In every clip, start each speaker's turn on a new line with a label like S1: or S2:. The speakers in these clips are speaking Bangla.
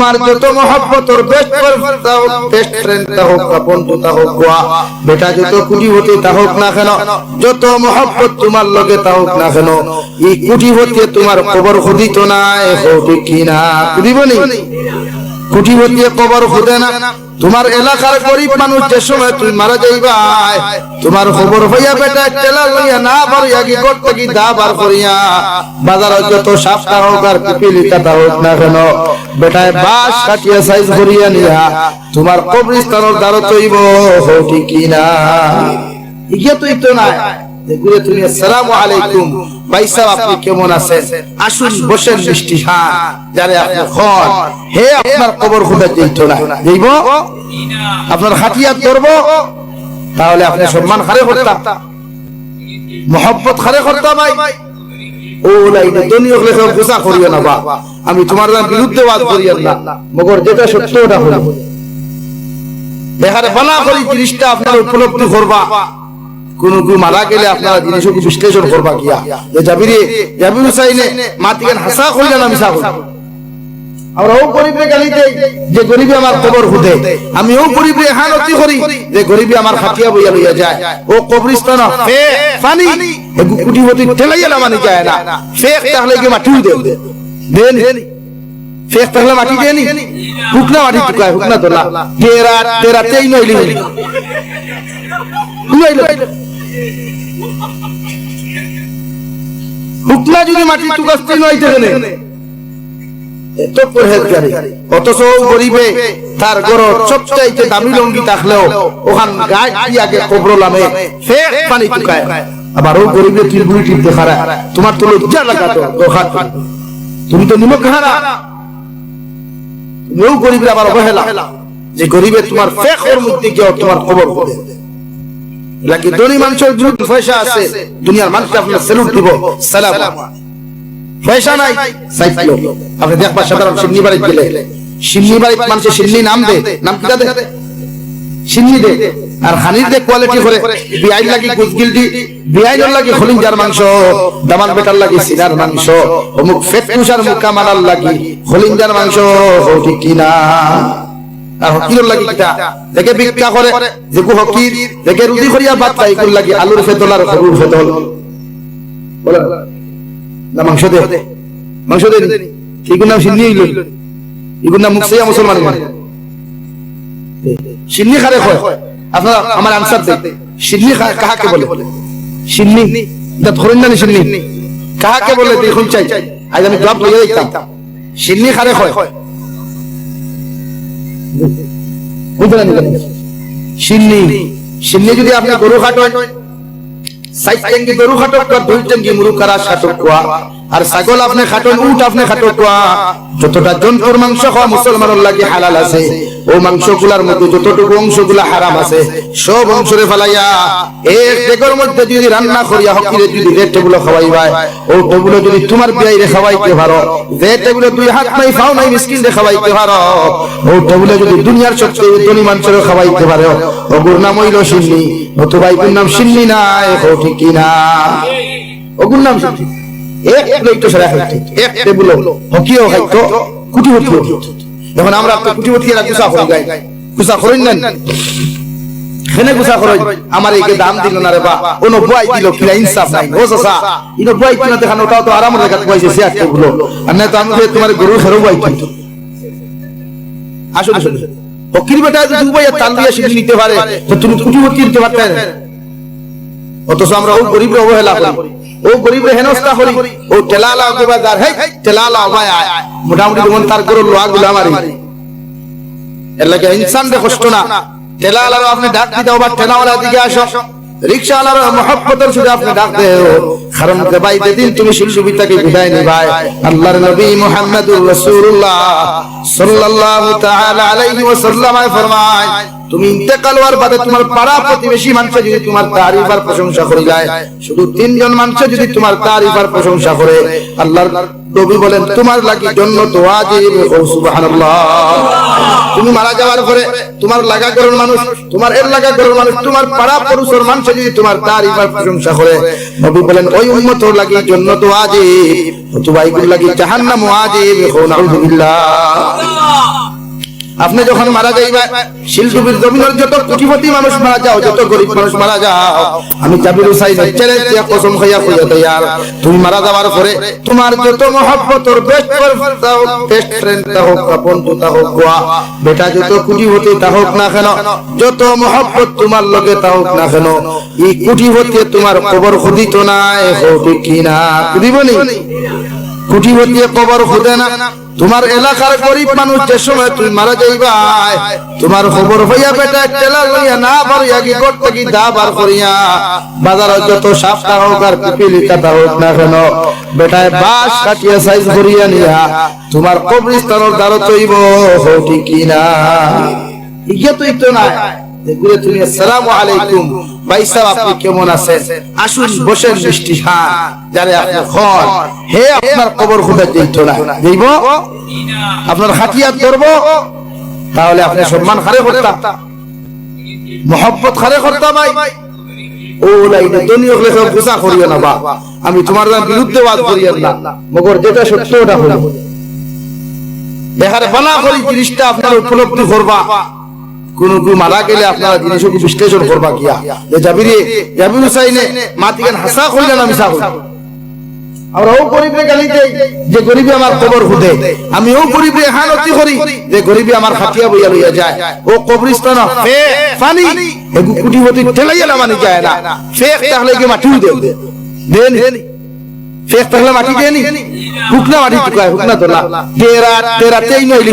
S1: তোমার যত মহব্বতর বেস্ট বেস্ট ফ্রেন্ড হোক বন্ধু, তা হোক বেটা যত কুটিপতি তা হোক না কেন, যত মহব্বত তোমার লগে, তা হোক না কেন, এই কুটিপতি তোমার খবর খুদিত নাই ঠিক কি না? খুদিবনি কুটিপতি কবর খুদে না। তোমার এলাকার গরিব মানুষ যে সময় মারা যাইবা, তোমার খবর হইয়া বেটা টেলা লইয়া না পারিয়া কি করতে, কি দা বার করিয়া। বাজার যত সাপটা হোক আর পিপিলি কাটা হোক না কেন, বেটায় বাস কাটিয়া সাইজ করিয়া নিয়া, তোমার কবরিস্তানের দ্বারা তৈব হটি কি না। ইয়ে তুই তো না তাহলে আপনি সম্মান খারে করতাম। মহব্বত খারে করতাম গুসা করিও না, বা। আমি তোমার বিরুদ্ধে বাদ করিও না। মগর যেটা সত্য, ওটা হলো এখানে বানা করি, জিনিসটা আপনার উপলব্ধি করবা। কোন কেউ মারা গেলে আপনারা জিনিস বিশ্লেষণ করবা গিয়া? যে যাবিরে যাবির হুসাইনে মাতিকেন হাসা কইলা না মিশা কইলা আমরা ও গরিবরে গালি দেই, যে গরিবী আমার খবর হুদে আমি ও গরিবরে হানতি করি, যে গরিবী আমার খাটিয়া বইয়া লইয়া যায়। ও কবরিস্তান ফে, ফানি। এ কুটি হতি ঠেলাইয়া না মানে যায় না। ফেক তাহলে কি মাটি দে দেন। ফেক তাহলে মাটি দেনি হুকনা মাটি টুকায়, হুকনা তোলা। তেরা তেরা তেই নইলি নইলি হুকনা যদি মাটি টুকাস্তি নইতে গেলে এত পরহেজগারি অথচ গরিবে, তার সবচাইতে দামি লঙ্গি থাকলেও ওখান গাছ দিয়ে আগে কবর লামে, ফের পানি টুকায়। আবার ও গরিবে খারা তোমার তো লজ্জা দোকান তুমি তো নিমক হারা তুমিও গরিবের আবার অবহেলা। যে গরিবে তোমার ফেক ওর মধ্যে গিয়ে তোমার খবর করে লাগি ধনী মানুষের বিরুদ্ধে পয়সা আছে? দুনিয়ার মানুষ আপনার সেলুট দিব। সালাম। পয়সা নাই? সাইকেল আপনি দেখবা সাধারণ সিন্নি বাড়ি গেলে। সিন্নি বাড়ি মানুষের সিন্নি নাম দে। নাম কি দে? সিন্নি দে। আর হানির দে কোয়ালিটি করে। বিআই লাগি গুজগিলটি। বিআইনের লাগি হলিঞ্জার মাংস। দামান বেটার লাগি সিনার মাংস। অমুক ফেট কুসার মুকা মানার লাগি হলিঞ্জার মাংস। হটি কিনা? আর হকির লাগি কিটা দেখে ভিক্ষা করে যে কু হকির দেখে রুটি করিয়া কুল লাগি আলুর ফেতল আর ফেতল না, মাংস দে। মাংস দে এগুলো নাম সিন্নি হইল মুখসিয়া মুসলমান খারে আপনারা আমার আনসার দে কাহাকে বলে? সিন্নি। এটা ধরেন না সিন্নি। কাহাকে বলে? দেখুন চাই। আজ আমি জবাব লইয়া দেখতাম সিন্নি খারে হয় আপনি গরু খাটো টেঙ্গি গরু কোয়া আর ছাগল আপনি খাটন, উট আপনি কোয়া। যতটা জন্তুর মাংস খাওয়া মুসলমানের লাগে হালাল আছে, ও মাংসগুলার মধ্যে যতটুকু অংশগুলা হারাম আছে, সব অংশরে ফেলাইয়া এক ডেগর মধ্যে যদি রান্না করিয়া হকিরে যদি রেড টেবুল খাওয়াইবাই ও টেবুল যদি তোমার বিয়াইরে খাওয়াইতে পারো, যে টেবুলে দুই হাত নাই ফাও নাই মিসকিন রে খাওয়াইতে পারো, ও টেবুলে যদি দুনিয়ার সবচেয়ে ধনী মানুষের খাওয়াইতে পারো ও গুর নাম হইল সিন্নি নতুবা এগুর নাম সিন্নি নাই ও ঠিক কিনা ওগুর নাম সিন্নি। এক প্লেট সেরা এক টেবুল কুটি আমরা তো কুটি এরা গুসা গুসা না গুসা আমার দাম দিল না রে বা। দিল কিনা, ইনসাফ নাই। ও বয় কিনা দেখান তো বয়সে সে আর না তো আমি তোমার গরু বয় কিন্তু আসলে আসলে ফকির বেটা যদি দুবাই তাল দিয়ে নিতে পারে, তো তুমি কুটি নিতে পারতে অথচ আমরা ও গরিব অবহেলা করি। ও গরিব হেনস্তা করি ও টেলালা গোবাদার হেই টেলালা ভাই মোটামুটি যেমন তার গরুর লোয়া গুলো আমারই এর লাগে ইনসান দে কষ্ট না। টেলালার আপনি ডাক দিতে আবার টেলাওয়ালা দিকে আসো। রিক্সাওয়ালার মহব্বতের শুধু আপনি ডাক দেও কারণ ভাই যেদিন তুমি সুবিধাকে বিদায় নিবাই আল্লাহর নবী মুহাম্মদুর রাসূলুল্লাহ সাল্লাল্লাহু তাআলা আলাইহি ওয়াসাল্লাম ফরমায় তুমি ইন্তেকাল হওয়ার বাদে তোমার পাড়া প্রতিবেশী মানুষ যদি তোমার তারিফ আর প্রশংসা করে যায়, শুধু তিনজন মানুষ যদি তোমার তারিফ আর প্রশংসা করে, আল্লাহর নবী বলেন, তোমার লাগি জন্য তো সুবহানাল্লাহ। তুমি মারা যাওয়ার পরে তোমার লাগা করুন মানুষ, তোমার এর লাগা করুন মানুষ, তোমার পাড়া পরিসর মানুষ যদি তোমার তারিফ আর প্রশংসা করে, নবী বলেন, ওই উম্মত লাগি জন্য তো ওয়াজিব, অথবা এইগুলো লাগি জাহান্নাম ও নাউযুবিল্লাহ। আপনি যখন মারা যাইবা শিলডুবির জমিনের যত কোটিপতি মানুষ মারা যাও, যত গরিব মানুষ মারা যাও, আমি জাবির হুসাইন দিয়া কসম খাইয়া কইয়া তুমি মারা যাওয়ার পরে তোমার যত মহব্বতর বেস্ট বেস্ট ফ্রেন্ড বন্ধু বেটা যত কোটিপতি না কেন, যত মহব্বত তোমার লগে তা না কেন, এই কোটিপতি তোমার কবর খুদিত নাই না? কোটিপতি কবর খুদে না? তোমার এলাকার গরিব মানুষ যে সময় তুমি মারা যাইবা, তোমার খবর হইয়া বেটা টেলা লইয়া না পারিয়া কি করতে, কি দা বার করিয়া। বাজার যত সাপটা হোক আর পিপিলি কাটা হোক না কেন, বেটায় বাস কাটিয়া সাইজ করিয়া নিয়া তোমার কবরিস্তানের দ্বারা তৈব হোক কি না। ইয়ে তুই তো না। ঘুরে তুমি, আসসালামু আলাইকুম। ভাই সাহেব, আপনি কেমন আছেন? আসুন, বসেন, মিষ্টি খান যারে আপনি খন হে, আপনার কবর দিত না। আপনার হাতিয়ার ধরবো? তাহলে আপনি সম্মান খারে করতাম। মোহব্বত খারে করতাম ভাই। আমি তোমার বিরুদ্ধে বাদ করিও না। মগর যেটা সত্য, ওটা হলো এখানে বালা করি, জিনিসটা আপনার উপলব্ধি করবা। কোন কেউ মারা গেলে আপনারা জিনিস বিশ্লেষণ করবা গিয়া। যে জাবিরে জাবির হুসাইনে মাতিকেন হাসা করিলেন আমি সা করি আমরা ও গরিবে গালি দেই, যে গরিবে আমার খবর হুদে আমি ও গরিবে হানতি করি, যে গরিবে আমার খাটিয়া বইয়া লইয়া যায়। ও কবরিস্তান ফে পানি এগু কুটি হতি ঠেলাইয়া না মানি যায় না। ফেক তাহলে কি মাটিও দেও দেন। ফেক তাহলে মাটি দেনি। হুকনা মাটি টুকায়, হুকনা তো না তেরা তেরা তেই নইলি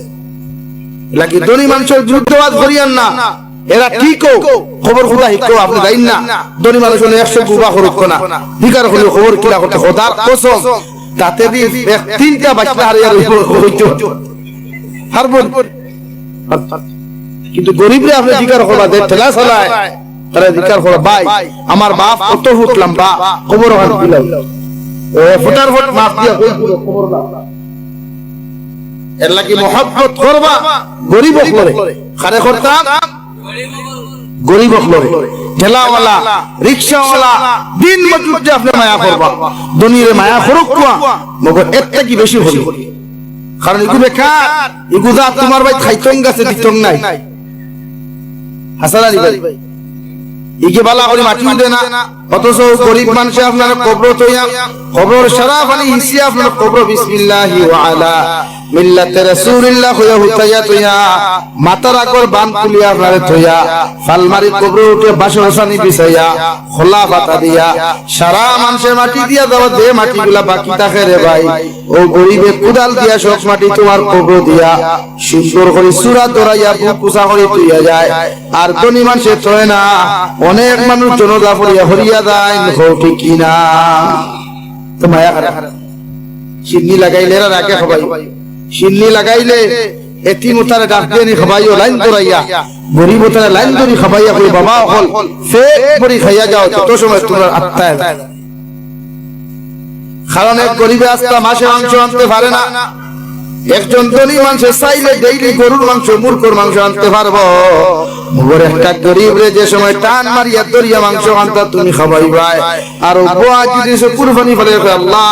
S1: লাগি ধনী মানুষের বিরুদ্ধবাদ করিয়ান না? এরা ঠিকও খবর খুদা হিকো আপনি জানেন না। ধনী মানুষ একশো গুবা করুক না। ভিকার হলে খবর কিলা করতে খোদার কসম। তাতে দি তিনটা বাচ্চা হারিয়ার হইতো হারবন। কিন্তু গরিবরে আপনি ভিকার করবা দে ঠেলা চালায় তারা ভিকার ভাই আমার বাপ কত লম্বা খবর হাত দিলাম। ও ফুটার ফুট মাপ দিয়া কই? খবর না এর লাগি মহব্বত করবা, গরিব করে খারে করে ঠেলাওয়ালা, রিক্সাওয়ালা, দিন মজুর যে আপনি মায়া করবা মায়া করুক কুয়া, মগর একটা কি বেশি কারণ এগু বেকার যা তোমার ভাই খাইতং গাছে, দিতং নাই। হাসান আলী ভাই বালা করে মাটি উঠে না, অথচ গরিব মানুষে আপনার কবর তৈয়া, কবর সারা পানি হিসি আপনার কবর, বিসমিল্লাহি ওয়া আলা। মিল্লাতে রাসূলিল্লাহ হইয়া আগর বান আপনারে ফালমারি কবর উঠে বাসে হোসানি বিছাইয়া, খোলা পাতা দিয়া, সারা মানুষের মাটি দিয়া দাও দে মাটিগুলা বাকি থাকে রে ভাই, ও গরিবে কুদাল দিয়া সব মাটি তোমার কবর দিয়া, সুন্দর করে দরাইয়া বুক কুসা করে তুইয়া যায়। আর ধনী মানুষের তয় না, অনেক মানুষ জনতা পড়িয়া হরিয়া দেয় ঠিক কিনা। তো মায়া খারাপ। সিন্নি লাগাইলে রাখে সবাই সিন্নি লাগাইলে এটি লাইন লাইন কই বাবা পরি খাইয়া যাও সময় তোমার এক গরিবে আস্তা মাসে মাংস আনতে পারে না। একজন ধনী মানুষ চাইলে ডেইলি গরুর মাংস মূর্খর মাংস আনতে পারব। মগর একটা গরিব রে, যে সময় টান মারিয়া দরিয়া মাংস আনতা তুমি খাবাই ভাই আর বোয়া যদি কুরবানি ফেলে আল্লাহ!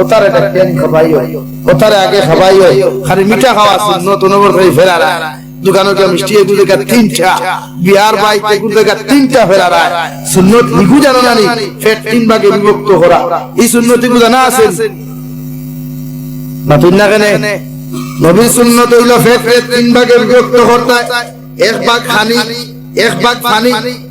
S1: ওতারে ডাকিয়ান খাবাইও ওতারে আগে খাবাইও খালি মিঠা খাওয়া শূন্য তো নম্বর দোকানে গিয়ে মিষ্টি এগুলো দেখা তিনটা। বিয়ার বাইক এগুলো দেখা তিনটা ফেরা রায় সুন্নত লিখু জানো না ফেট তিন ভাগে বিভক্ত করা। এই সুন্নত এগুলো জানা আছে? না তুই না কেনে? নবীর সুন্নত হইল ফেট ফেট তিন ভাগে বিভক্ত করতে এক ভাগ খানি এক ভাগ পানি।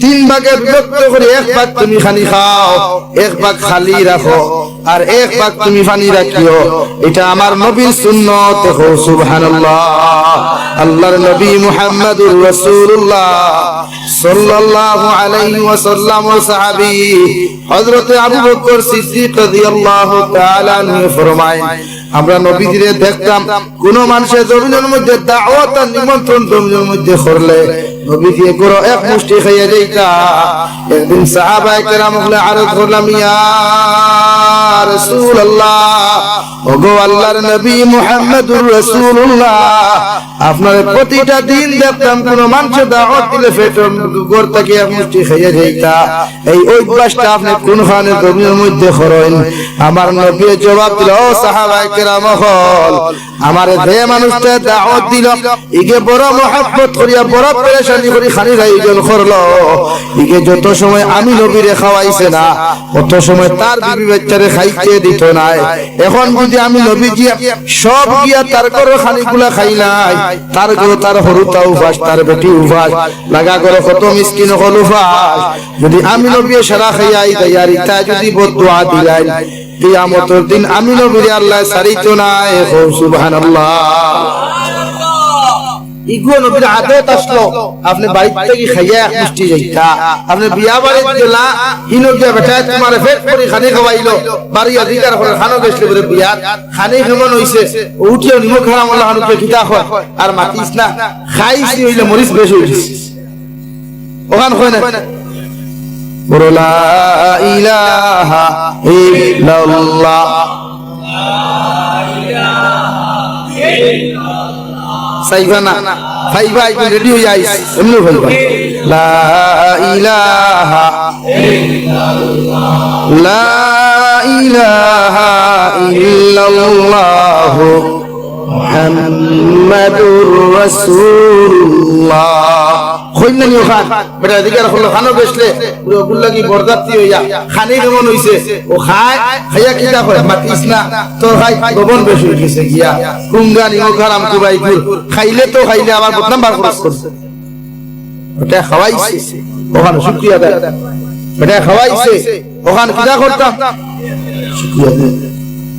S1: তিন ভাগে বিভক্ত করে এক ভাগ তুমি খানি খাও, এক ভাগ খালি রাখো, আর এক ভাগ তুমি পানি রাখিও। এটা আমার নবীর সুন্নত, দেখো, সুবহানাল্লাহ। আল্লাহর নবী মুহাম্মদুর রাসূলুল্লাহ সাল্লাল্লাহু আলাইহি ও সাহাবী হযরতে আবু বকর সিদ্দিক রাদিয়াল্লাহু তাআলা ফরমায়, আমরা নবীজিরে দেখতাম, কোন মানুষের জমিনের মধ্যে দাওয়াত আর নিমন্ত্রণ জমিনের মধ্যে করলে নবী মুহাম্মদুর রাসূলুল্লাহ, আপনার প্রতিটা দিন দেখতাম কোন মানুষ দাওয়াত দিলে ফেট গোর থেকে এক মুষ্টি খাইয়া যাইতা এই অভ্যাসটা আপনি কোন খানে জমিনের মধ্যে করেন? আমার নবী জবাব দিল, ও সাহাবায়ে কেরাম আমার যে মানুষটা দাওয়াত দিল, ইগে বড় মহব্বত করিয়া, বড় পেরেশানি ইগে যত সময় আমি নবীরে খাওয়াইছে না, অত সময় তার বিবি বাচ্চারে খাইতে দিত নাই। এখন যদি আমি নবী গিয়া সব গিয়া তার খাই নাই, তার গরো তার হরুতা উপাস তার বেটি উপাস লাগা কত মিসকিন হল উপাস যদি আমি খাইয়াই ইতা যদি বদুয়া দিলাই কিয়ামতের দিন আমি নবীর আল্লাহ সারিত না এ সুবহানাল্লাহ। ইগো নবীর আদত আসলো। আপনি বাড়ি থেকে খাইয়া এক মুষ্টি যাইতা। আপনি বিয়া বাড়ি গেলা হিনো গিয়া বেটা তোমার ফেট করে খানি খাওয়াইলো। বাড়ি অধিকার করে খানো গেছিল বলে বিয়া খানি কেমন হইছে। উঠিও নিমখ খারাম আল্লাহ হানুকে খিতা হয়। আর মাতিস না। খাইছি হইলে মরিস বেশ হইছিস। ওখান হয় না। বলো লা ইলাহা ইল্লাল্লাহ। সাইবা না ফাইবা আইবেন রেডি হয়ে আইস এমনি ফাইবা লা ইলাহা লা ইলাহা ইল্লাল্লাহ। মুহাম্মাদুর রাসূলুল্লাহ। নিও খান বেটা আর হলো খানো বেসলে পুরো গুল্লাগি বরদাতি হইয়া খানি কেমন হইছে? ও খায় খাইয়া কিটা করে? মাতিস না। তো খাই গবন বেশ হইছে গিয়া। কুঙ্গা নিও খারাম কুবাই খাইলে তো খাইলে আবার বদনাম বার খরচ করছে। ওটা খাওয়াইছে। ওখানে শুক্রিয়া দেয় বেটা খাওয়াইছে। ওখানে কিটা করতাম? শুক্রিয়া দেয়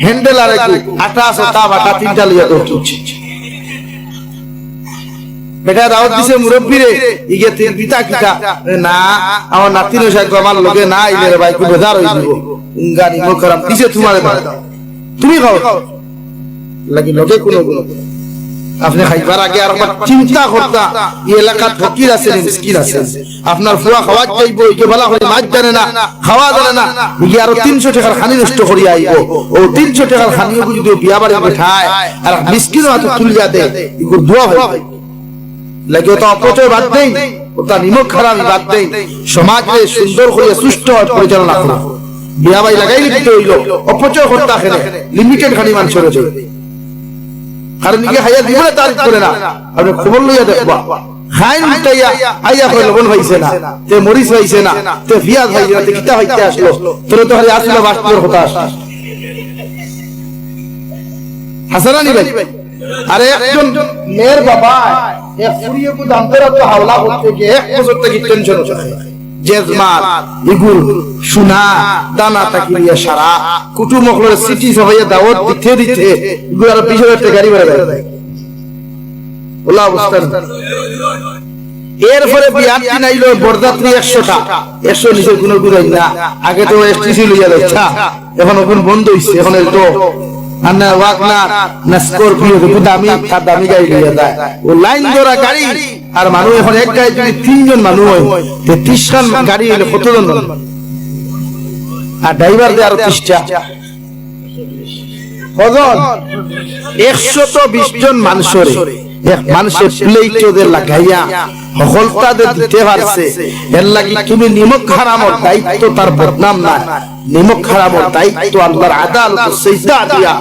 S1: হ্যান্ডেল আর আটা তা বাটা তিনটা লিয়া তো চলছে বেটা দাওয়াত দিছে মুরব্বিরে ইগে তিন পিতা কিটা। না আমার নাতিন সাহেব আমার লগে না ইলে রে ভাই কো বেজার হই দিব গানি মোকরাম দিছে তোমারে তুমি খাও। লাগি লগে কোনো কোনো। আপনি খাইবার আগে আর একবার চিন্তা করতা, এই এলাকার ফকির আছে মিসকিন আছে আপনার ফুয়া খাওয়া যাইব ইকে বলা হয় মাছ জানে না, খাওয়া জানে না। ইকে আরও তিনশো টাকার খানি নষ্ট করি আইব। ও তিনশো টাকার খানি যদি বিয়া বাড়ি বেঠায় আর মিসকিন হাতে তুলিয়া দে ইগো দোয়া হয় লাগে তো অপচয় বাদ দেই, ওটা নিমক খারাপ বাদ দেই। সমাজে সুন্দর করে সুষ্ঠ পরিচালনা করো। বিয়া বাড়ি লাগাইলে দিতে হইল? অপচয় করতে লিমিটেড খানি মানুষ রয়েছে কারণ নিকে হাইয়া তারিফ করে না। আপনি খবর লইয়া দেখবা। খাইন উঠাইয়া আইয়া কই লবণ পাইছে না। তে মরিচ পাইছে না। তে পিয়াজ পাইছে না তে কিতা আসলো। তোরে তো আসলো আসলো হাসানানি ভাই। আরে একজন মেয়ের বাবা এক ফুরিয়ে দামতেরা তো হাওলা করতে গিয়ে এক বছর থেকে টেনশন হচ্ছে জেজমার ইগুল দানা তাকিরিয়া সারা কুটুম মখলের সিটি সবাই দাওয়াত দিতে দিতে আর একটা গাড়ি দেয়। ওলা এরপরে একশোটা। একশো কোনো গুড়াই না। আগে তো লইয়া এখন ওখান বন্ধ হইছে, এখন না ও লাইন ধরা গাড়ি, আর মানুষ এখন এক গাড়ি যদি তিনজন মানুষ হয় তেত্রিশ খান গাড়ি হলে কতজন? আর ড্রাইভার দিয়ে আরও কজন? একশত বিশ জন মানুষের। এক মানুষের প্লেট লাগাইয়া সকলতাদের দিতে পারছে। এর লাগি তুমি নিমক হারামর দায়িত্ব তার বদনাম না নিমক হারামর দায়িত্ব আল্লাহর আদালত দিয়া।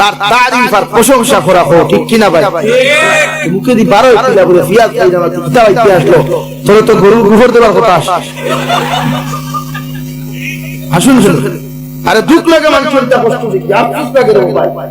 S1: তার তারিফ আর প্রশংসা করা হোক ঠিক কিনা ভাই? মুখে দি বারো ফিয়াজ খাই আসলো। তোরে তো গরুর গুফর দেবার কথা আসুন শুনুন আরে দুঃখ লাগে মানুষের কষ্ট দেখি আফসোস লাগে রে ভাই।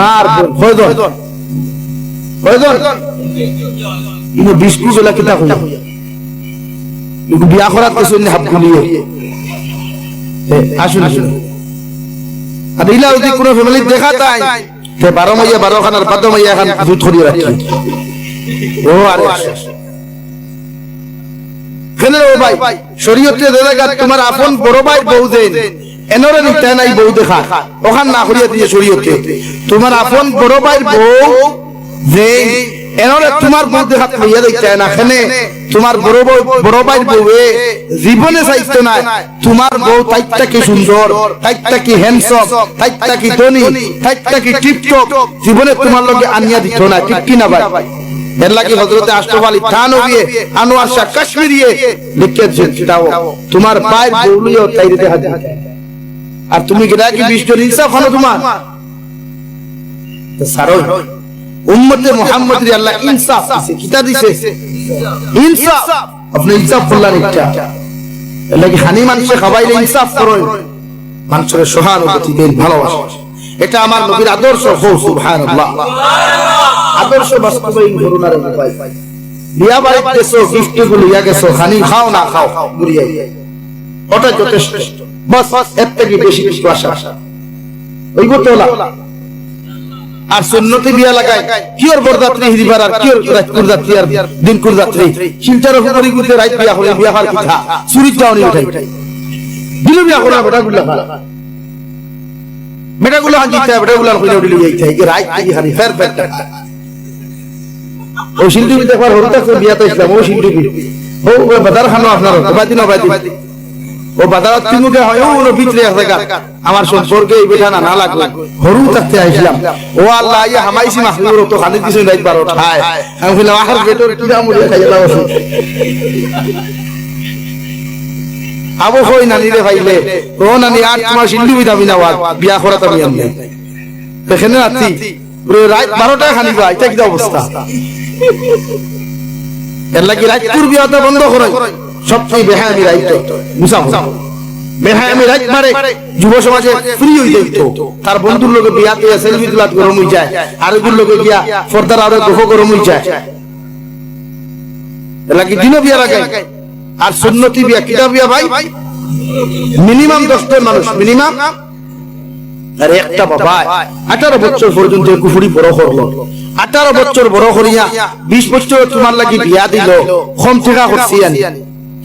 S1: আর বারো মাইয়া বারো খানার বাদ মাইয়া খান দুধ ছড়িয়ে রাখি ও আরে কেন ও ভাই শরীয়তে তোমার আপন বড় ভাই বউ দেন এনরে নিতে নাই বউ দেখা। ওখান না করিয়া দিয়ে তোমার আপন বড় ভাই বউ দেন এনরে তোমার বউ দেখা দেখতে না তোমার বড় বউ বড় ভাই জীবনে না তোমার বউ তাইটা কি সুন্দর তাইটা কি হ্যান্ডসাম তাইটা কি ধনী তাইটা কি টিপটপ জীবনে তোমার লগে আনিয়া দিত না ঠিক কি না ভাই এর লাগি হযরতে আশরাফ আলী থানভী আনোয়ার শাহ কাশ্মীরি লিখেছেন তাও তোমার পায়ের বউলিও তাই দিতে হাত দিতে। আর তুমি গিরা কি বিষ্ণুর ইনসাফ হলো তোমার? সারল উম্মতে মুহাম্মদ রে আল্লাহ ইনসাফ দিছে কিতা দিছে? ইনসাফ। আপনি ইনসাফ করলেন একটা। এর লাগি হানি মানুষে খাবাইলে ইনসাফ করো মানুষের সহানুভূতি দেন ভালোবাসা। এটা আমার নবীর আদর্শ। হো সুবহানাল্লাহ। আদর্শ বাস্তবায়ন করুন আর উপায় বিয়া বাড়িতে গেছো গিফটগুলো ইয়া গেছো খানি খাও না খাও ওটা যথেষ্ট। বাসের থেকে বেশি কিছু আশা ওই হলা আর সুন্নতি বিয়া লাগায় কিয়র বরদাত্রী হিদিবার আর কিয়র রাত কুরদাত্রী আর দিন কুরদাত্রী চিন্তার উপরে গুতে রাত বিয়া হলে বিয়া হার কথা। চুরি যাওনি উঠাই। দিল বিয়া করা বেটা গুলা বেটা গুলা হান জিতে বেটা গুলা কইলে উঠলি যাইতে কি রাত কি হারি ফের ফের ও শিল্পী দেখবার হরু থাকছে বিয়াতে ইসলাম ও শিল্পী ও বাজার খানো আপনার বাদি না বাদি ও বাজারত তিনুকে হয় ওর ভিতরে আছে আমার সম্পর্কে এই বেটা না হরু আইছিলাম। ও আল্লাহ, ইয়া তো নাই পারো ঠায় আমি আহার বেটোর আবু নানি রে ভাইলে, ও নানি বিয়া করা তুমি আমি দেখেন আতি রাত বারোটা খানিবা এটা কি অবস্থা? এর লাগি রাত বন্ধ করে সবচেয়ে বেহায়ামি রাইত মুসা বেহায়ামি রাইত মারে, যুব সমাজে ফ্রি হই যাইতো। তার বন্ধুর লোকে বিয়াতে সেলফি তুলাত গরম হই যায়। আর এগুর লোকে গিয়া ফর্দার আরও গফ গরম হই যায়। লাগি দিন বিয়া লাগাই। আর সুন্নতি বিয়া কিটা বিয়া ভাই? মিনিমাম দশজন মানুষ, মিনিমাম। আর একটা বাবা। আঠারো বছর পর্যন্ত কুফুরি বড় করল। আঠারো বছর বড় করিয়া বিশ বছর তোমার লাগি বিয়া দিল। কম থেকে করছি আনি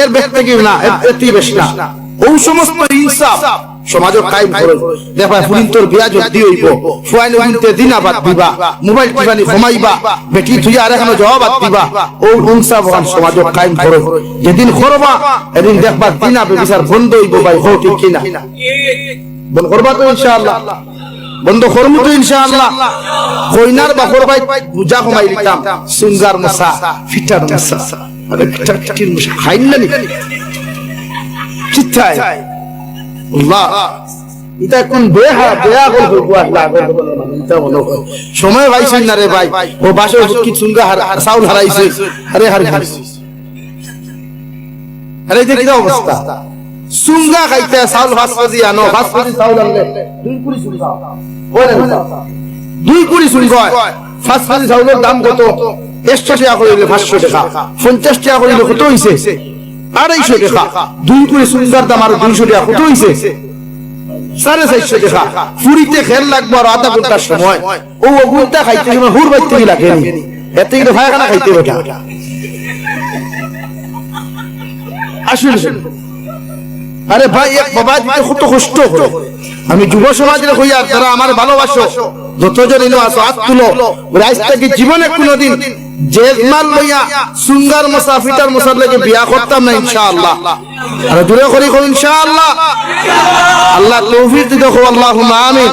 S1: এর ব্যক্তি কি না এর বেশ না। ও সমস্ত ইনসাফ সমাজক কায়েম করো দেখবা ফুলিন তোর বিয়া যদি হইব ফুয়াইন উনতে দিন আবাদ দিবা। মোবাইল ঘুমাইবা। বেটি তুই আর এখনও জবাব দিবা। ও উনসা বহান কায়েম করো। যেদিন করবা এদিন দেখবা দিন আবে বিচার বন্ধ হইব ভাই হো ঠিক কিনা। বন্ধ করবা তো ইনশাআল্লাহ। বন্ধ করব তো ইনশাআল্লাহ। কইনার ভাই বুঝা কমাই দিতাম সুঙ্গার মশা, ফিটার মশা আরে ফিটার ফিটির মশা, খাইন না নি? চিত্তায় আল্লাহ। এটা বেহা বেয়া হইব আল্লাহ বলো সময় না রে ভাই। ও বাসে কি সুঙ্গা হারাইছে। আরে হার আরে কি অবস্থা। সুঙ্গা খাইতে, চাউল ভাত ভাজি আনো, ভাত ভাজি চাউল আনলে দুই কুড়ি ওরে দুই কুড়ি সুঙ্গা ফাঁস ভাজি চাউলের দাম কত? একশো টাকা করিলে পাঁচশো টাকা। পঞ্চাশ টাকা করিলে কত হইছে আড়াইশো টাকা। দুই কুড়ি সুঙ্গার দাম আর দুইশো টাকা কত হইছে সাড়ে চারশো টাকা। পুরীতে খেল লাগবো আর আধা ঘণ্টার সময়। ও ওগুনটা খাইতে সময় হুর বাইতে লাগে এতে কিন্তু ভাইখানা খাইতে বেটা। আসুন। আরে ভাই, এক বাবা দিতে কত কষ্ট আমি যুব সমাজের হইয়া যারা আমার ভালোবাসো, যতজন ইনো আসো হাত তুলো। রাইস থেকে জীবনে কোনোদিন জেজমাল লইয়া সুঙ্গার মশা, ফিটার মশার লাগে বিয়া করতাম না, ইনশাআল্লাহ। আর দূরে করি করি ইনশাআল্লাহ। আল্লাহ তৌফিক দিতে কো আল্লাহুম্মা আমিন।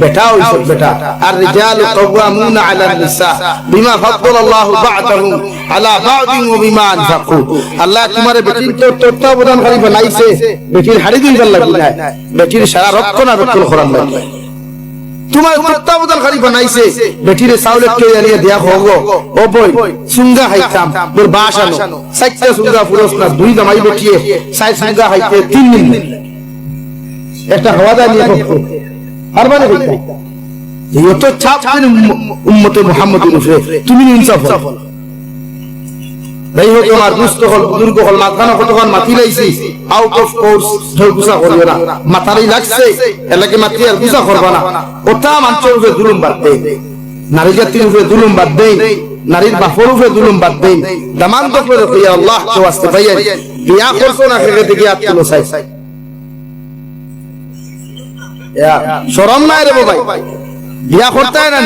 S1: বেটা। হইছে বেটা। আর রিজাল কাওয়ামুনা আলা নিসা। বিমা ফাদ্দালাল্লাহু বা'দাহুম আলা বা'দিন ওয়া বিমা আনফাকু। আল্লাহ তোমার বেটির তো তত্ত্বাবধানকারী বানাইছে। বেটির হাড়ি দিবার লাগি না বেটির সারা রক্ষণাবেক্ষণ করার লাগি তোমার তত্ত্বাবধানকারী বানাইছে। বেটির চাউলে কে জানিয়ে দেয়া হোগো ও বই সুঙ্গা হাইতাম। তোর বাস আনো। সাইটটা সুঙ্গা পুরস না দুই দামাই বেটিয়ে। সাই সুঙ্গা হাইতে তিন দিন। একটা হওয়া দেয় কতক্ষণ মাতি লাইছি। দুলুম বাদ দেই নারী জাতির উপরে দুলুম বাদ দেই নারীর বাপর উপরে দুলুম বাদ দেই দামান করে কইয়া আল্লাহ তো আসতে পাইয়া বিয়া চাই। শরম নাই রে ভাই বিয়া করতে না?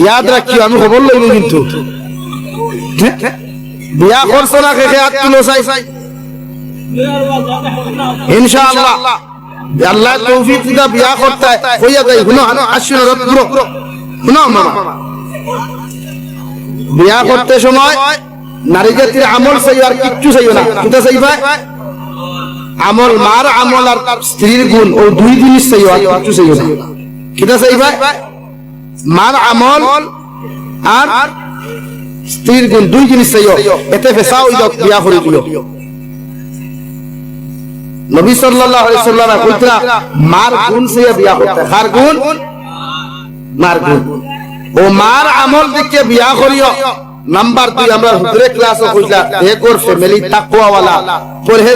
S1: ইয়াদ রাখিও, আমি খবর লইব কিন্তু। বিয়া করছ না খেখে হাত তুলো চাই? ইনশাআল্লাহ। আল্লাহ তৌফিক বিয়া করতে হইয়া যাই হানো মামা। বিয়া করতে সময় নারী জাতির আমল চাই আর কিচ্ছু চাইও না। কিটা চাইবা আমল মার, আমল আর স্ত্রীর গুণ, ও দুই জিনিস চাইও আর কিচ্ছু চাইও না। কিটা চাইবা মার, আমল আর স্ত্রীর গুণ, দুই জিনিস চাইও। এতে ফেসা হই যাও বিয়া করে দিও। নবী সাল্লাল্লাহু আলাইহি সাল্লাম কইতরা, মার গুণ চাইয়া বিয়া করতে। কার গুণ? মার গুণ। ও মার, আমল দেখে বিয়া করিও। নাম্বার দুই, আমরা হুজুরে ক্লাসও কইলা এক ওর ফ্যামিলি তাকওয়াওয়ালা। পরহেজ